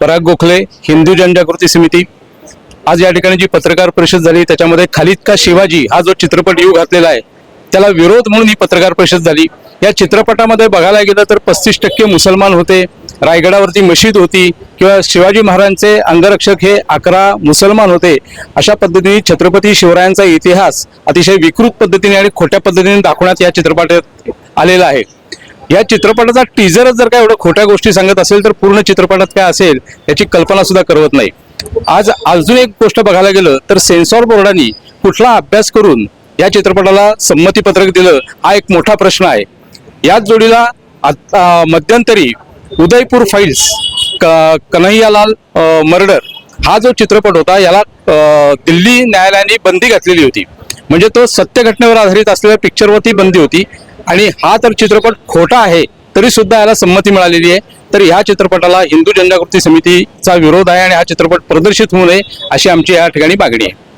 पराग गोखले हिंदू जनजागृती समिती. आज या ठिकाणी जी पत्रकार परिषद झाली त्याच्यामध्ये खालिद का शिवाजी हा जो चित्रपट येऊ घातलेला आहे त्याला विरोध म्हणून ही पत्रकार परिषद झाली. या चित्रपटामध्ये बघायला गेलं तर पस्तीस टक्के मुसलमान होते रायगडावरती मशीद होती किंवा शिवाजी महाराजांचे अंगरक्षक हे अकरा मुसलमान होते. अशा पद्धतीने छत्रपती शिवरायांचा इतिहास अतिशय विकृत पद्धतीने आणि खोट्या पद्धतीने दाखवण्यात या चित्रपटात आलेला आहे. या चित्रपटाचा टीजरच जर का एवढं खोट्या गोष्टी सांगत असेल तर पूर्ण चित्रपटात काय असेल याची कल्पना सुद्धा करवत नाही. आज अजून एक गोष्ट बघायला गेलं तर सेन्सॉर बोर्डाने कुठला अभ्यास करून या चित्रपटाला संमती पत्रक दिलं हा एक मोठा प्रश्न आहे. याच जोडीला मध्यंतरी उदयपूर फाईल्स क- कन्हैयालाल मर्डर हा जो चित्रपट होता याला दिल्ली न्यायालयाने बंदी घातलेली होती. म्हणजे तो सत्य घटनेवर आधारित असलेल्या पिक्चरवरती बंदी होती. आणि हा तर चित्रपट खोटा आहे तरी सुद्धा याला संमती मिळालेली आहे. तर ह्या चित्रपटाला हिंदू जनजागृती समितीचा विरोध आहे आणि हा चित्रपट प्रदर्शित होऊ नये अशी आमची या ठिकाणी मागणी आहे.